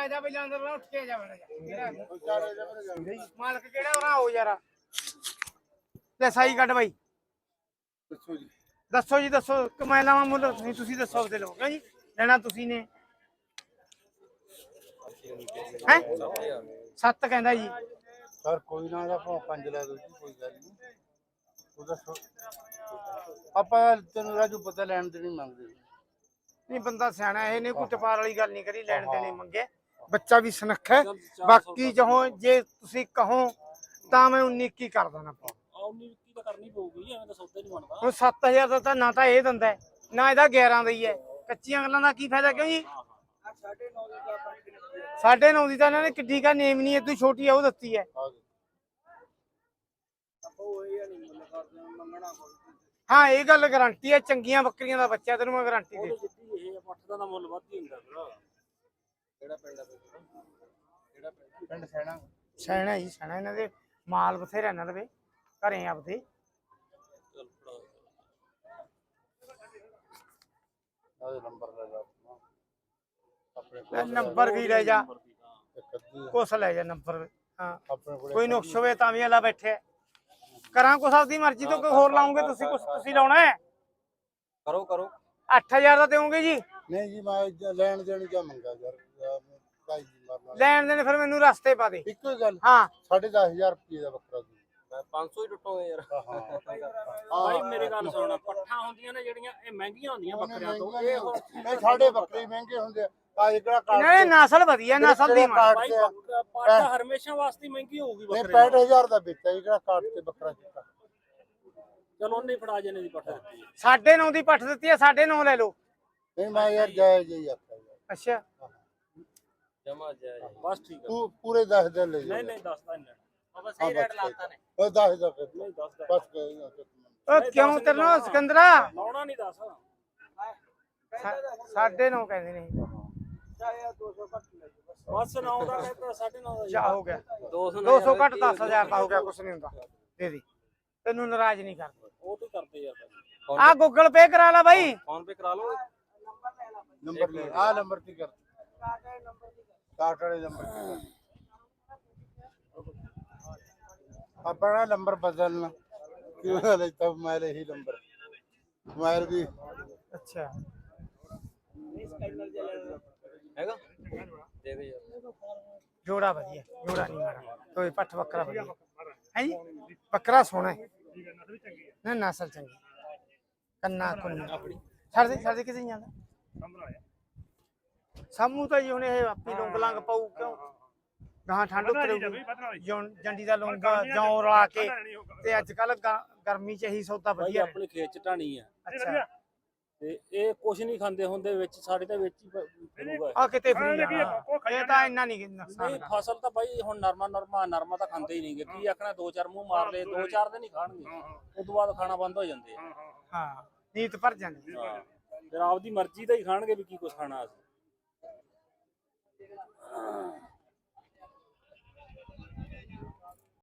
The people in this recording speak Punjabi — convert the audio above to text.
ਆ ਜਾ ਬਈ ਅੰਦਰ ਉੱਠ ਕੇ ਜਾ ਬੜਾ ਕਿਹੜਾ ਮਾਲਕ ਕਿਹੜਾ ਉਹਨਾਂ ਹੋ ਯਾਰ? ਲੈ ਸਾਈ ਕੱਢ ਬਾਈ। ਦੱਸੋ ਜੀ। ਦੱਸੋ ਜੀ ਦੱਸੋ। ਕਮਾਈ ਲਾਵਾਂ ਮੁੱਲ ਤੁਸੀਂ ਤੁਸੀਂ ਦੱਸੋ ਆਪਦੇ ਲੋਕ ਕਿਉਂ ਜੀ? ਲੈਣਾ ਤੁਸੀਂ ਨੇ। ਹੈ? ਸੱਤ ਕਹਿੰਦਾ ਜੀ। ਸਰ ਕੋਈ ਨਾ ਦਾ ਭਾਵੇਂ ਪੰਜ ਲੈ ਦੋ ਜੀ ਕੋਈ ਗੱਲ ਨਹੀਂ। ਉਹ ਦੱਸੋ। ਆਪਾਂ ਤੈਨੂੰ ਰਾਜੂ ਪਤਾ ਲੈਣ ਦੇ ਨਹੀਂ ਮੰਗਦੇ। ਨਹੀਂ ਬੰਦਾ ਸਿਆਣਾ ਇਹ ਨੇ ਕੋਈ ਟਪਾਰ ਵਾਲੀ ਗੱਲ ਨਹੀਂ ਕਰੀ ਲੈਣ ਦੇਣੇ ਮੰਗੇ। ਬੱਚਾ ਵੀ ਸੁਨੱਖਾ ਹੈ। ਬਾਕੀ ਜਹੋ ਜੇ ਤੁਸੀਂ ਕਹੋ ਤਾਂ ਮੈਂ 19 ਕੀ ਕਰ ਦੇਣਾ ਆ 19 21 ਤਾਂ ਕਰਨੀ ਪਊਗੀ ਐਵੇਂ ਤਾਂ ਸੌਦਾ ਨਹੀਂ ਬਣਦਾ। ਹੁਣ 7000 ਦਾ ਤਾਂ ਨਾ ਤਾਂ ਇਹ ਦਿੰਦਾ ਨਾ ਇਹਦਾ 11 ਦਾ ਹੀ ਹੈ। ਕੱਚੀਆਂ ਗੱਲਾਂ ਦਾ ਕੀ ਫਾਇਦਾ ਕਿਉਂ ਜੀ? ਸਾਢੇ ਨੌ ਦੀ ਤਾਂ ਇਹਨਾਂ ਨੇ ਕਿੱਡੀ ਕਾ ਨੇਮ ਨਹੀਂ ਹੈ ਤੂੰ ਛੋਟੀ ਆ ਉਹ ਦਿੱਤੀ ਹੈ। ਹਾਂ ਇਹ ਗੱਲ ਗਾਰੰਟੀ ਹੈ ਚੰਗੀਆਂ ਬੱਕਰੀਆਂ ਦਾ ਬੱਚਾ ਤੈਨੂੰ ਮੈਂ ਗਾਰੰਟੀ ਦੇ ਜਿੱਤੀ ਇਹ ਪੱਠ ਦਾ ਤਾਂ ਮੁੱਲ ਵੱਧ ਹੀ ਹੁੰਦਾ ਪਿੰਡ ਸੈਣਾ। ਸੈਣਾ ਜੀ ਸੈਣਾ। ਇਹਨਾਂ ਦੇ ਮਾਲ ਬਥੇਰੇ ਇਹਨਾਂ ਦੇ। ਘਰੇ ਆਪਦੇ। ਨੰਬਰ ਲੈ ਲਾ ਨੰਬਰ ਵੀ ਲੈ ਜਾ? ਕੁਛ ਲੈ ਜਾ ਨੰਬਰ। ਹਾਂ। ਕੋਈ ਨੁਕਸ ਹੋਵੇ ਤਾਂ ਵੀ ਅਲਾ ਬੈਠੇ ਕਰਾਂ ਕੁਛ ਆਪਦੀ ਮਰਜ਼ੀ ਤੋਂ ਕੋਈ ਹੋਰ ਲਾਉਂਗੇ ਤੁਸੀਂ ਕੁਛ ਤੁਸੀਂ ਲਾਉਣਾ ਹੈ? ਕਰੋ ਕਰੋ। 8000 ਦਾ ਦੇਵੋਗੇ ਜੀ? ਨਹੀਂ ਜੀ ਮੈਂ ਲੈਣ ਦੇਣ ਕਿਆ ਮੰਗਾ ਯਾਰ? ਯਾਰ ਮੈਂ ਭਾਈ ਜੀ ਮਰਨਾ ਲੈਣ ਦੇਣ ਫਿਰ ਮੈਨੂੰ ਰਸਤੇ ਪਾ ਦੇ। ਇੱਕੋ ਹੀ ਗੱਲ। ਹਾਂ। ਸਾਢੇ ਦਸ ਹਜ਼ਾਰ ਰੁਪਏ ਦਾ ਬੱਕਰਾ ਜੀ 500 ਹੀ ਟੁੱਟੋਗੇ ਯਾਰ। ਭਾਈ ਮੇਰੀ ਗੱਲ ਸੁਣ ਪੱਠਾਂ ਹੁੰਦੀਆਂ ਨੇ ਜਿਹੜੀਆਂ ਇਹ ਮਹਿੰਗੀਆਂ ਹੁੰਦੀਆਂ ਬੱਕਰੀਆਂ ਤੋਂ। ਇਹ ਨਹੀਂ ਸਾਡੇ ਬੱਕਰੇ ਮਹਿੰਗੇ ਹੁੰਦੇ ਆ। ਆ ਜਿਹੜਾ ਕਾਟ ਨਹੀਂ ਨਸਲ ਵਧੀਆ ਨਸਲ ਦੀ ਮਾਰ ਭਾਈ ਪੱਠ ਹਰਮੇਸ਼ਾ ਵਾਸਤੇ ਮਹਿੰਗੀ ਹੋਊਗੀ ਨਹੀਂ ਬੱਕਰੇ 65000 ਦਾ ਵੇਚਿਆ ਜਿਹੜਾ ਕਾਟ ਤੇ ਬੱਕਰਾ ਚਿੱਟਾ ਚਲੋ ਉਹਨੇ ਫੜਾ ਜਨੇ ਦੀ ਪੱਠ ਦਿੱਤੀ। ਨੌ ਦੀ ਪੱਠ ਦਿੱਤੀ ਹੈ ਸਾਢੇ ਨੌ ਲੈ ਲਓ। ਨਹੀਂ ਮੈਂ ਯਾਰ ਜਾਇਜ਼ ਹੀ ਆਖਿਆ ਯਾਰ। ਅੱਛਾ। ਜਮਾ ਜਾਏ ਬਸ ਠੀਕ ਹੈ ਤੂੰ ਪੂਰੇ 10 ਦਿਨ ਲੈ ਜਾ। ਨਹੀਂ ਨਹੀਂ ਦੱਸਦਾ ਨਹੀਂ। ਬਾਬਾ ਸਹੀ rate ਲਾਤਾ ਨੇ। ਉਹ 10 ਦਾ ਫਿਰ। ਨਹੀਂ ਦੱਸਦਾ ਬਸ ਕੋਈ ਨਾ ਫਿਰ। ਉਹ ਕਿਉਂ ਤੇਰਨੋ ਸਿਕੰਦਰਾ? ਲਾਉਣਾ ਨਹੀਂ ਦੱਸ। ਸਾ- ਸਾਢੇ ਨੌ ਕਹਿੰਦੇ ਨੇ। ਬਸ ਨਾ ਉਹਦਾ ਕਹਿੰਦਾ 9.5 ਦਾ ਜਾ ਹੋ ਗਿਆ। 200 200 ਘੱਟ 10000 ਦਾ ਹੋ ਗਿਆ ਕੁਛ ਨਹੀਂ ਹੁੰਦਾ। ਦੇ ਦੇ। ਤੈਨੂੰ ਨਾਰਾਜ਼ ਨਹੀਂ ਕਰਦਾ। ਉਹ ਤੇ ਕਰਦੇ ਯਾਰ। ਆ ਗੂਗਲ ਪੇ ਕਰਾ ਲਾ ਬਾਈ। ਫੋਨ ਪੇ ਕਰਾ ਲਓ। ਨੰਬਰ ਲੈ ਆ ਨੰਬਰ ਤੇ ਕਰ। ਕਾਟ ਵਾਲੇ ਨੰਬਰ ਤੇ ਕਰ। ਆਪਣਾ ਨੰਬਰ ਬਦਲਣਾ। ਕਿਉਂ ਲੈ ਤਬ ਮੈਂ ਹੀ ਨੰਬਰ। ਮਾਰ ਵੀ। ਅੱਛਾ। ਹੈਗਾ? ਦੇ ਦੇ ਯਾਰ। ਜੋੜਾ ਵਧੀਆ ਜੋੜਾ ਨਹੀਂ ਮਾੜਾ। ਤੋਏ ਪੱਠ ਬੱਕਰਾ ਵਧੀਆ। ਹੈ ਜੀ? ਬੱਕਰਾ ਸੋਹਣਾ ਹੈ। ਨਾ ਨਸਲ ਚੰਗੀ। ਕੰਨਾ ਕੁੰਨਾ। ਛੱਡ ਦੇ ਛੱਡ ਦੇ ਕਿਸੇ ਨਹੀਂ ਜਾਂਦਾ ਸਾਮੂ ਤਾਂ ਜੀ ਹੁਣ ਇਹ ਆਪੀ ਲੰਗ ਲੰਗ ਪਾਉ ਕਿਉਂ? ਗਾਂ ਠੰਡ ਉਤਰੂਗੀ। ਜੌਂ- ਜੰਡੀ ਦਾ ਲੌਂਗ ਜੌਂ ਰਲਾ ਕੇ ਤੇ ਅੱਜ ਕੱਲ ਗਰਮੀ ਚ ਇਹੀ ਸੌਦਾ ਵਧੀਆ। ਆਪਣੀ ਖੇਤ ਚ ਢਾਣੀ ਆ। ਅੱਛਾ ਤੇ ਇਹ ਕੁਛ ਨਹੀਂ ਖਾਂਦੇ ਹੁੰਦੇ ਵਿੱਚ ਸਾਡੇ ਤਾਂ ਵਿੱਚ ਹੀ ਆ ਕਿਤੇ ਫਰੀ ਇਹ ਤਾਂ ਇੰਨਾ ਨਹੀਂ ਨੁਕਸਾਨ। ਫਸਲ ਤਾਂ ਬਾਈ ਹੁਣ ਨਰਮਾ ਨਰਮਾ ਨਰਮਾ ਤਾਂ ਖਾਂਦੇ ਹੀ ਨਹੀਂਗੇ ਕੀ ਆਖਣਾ ਦੋ ਚਾਰ ਮੂੰਹ ਮਾਰ ਲਏ ਦੋ ਚਾਰ ਦਿਨ ਹੀ ਖਾਣਗੇ। ਉਸ ਤੋਂ ਬਾਅਦ ਖਾਣਾ ਬੰਦ ਹੋ ਜਾਂਦੇ ਆ। ਹਾਂ ਨੀਤ ਭਰ ਜਾਂਦੀ। ਫਿਰ ਆਪਦੀ ਮਰਜ਼ੀ ਦਾ ਹੀ ਖਾਣਗੇ ਵੀ ਕੀ ਕੁਛ ਖਾਣਾ ਅਸੀਂ।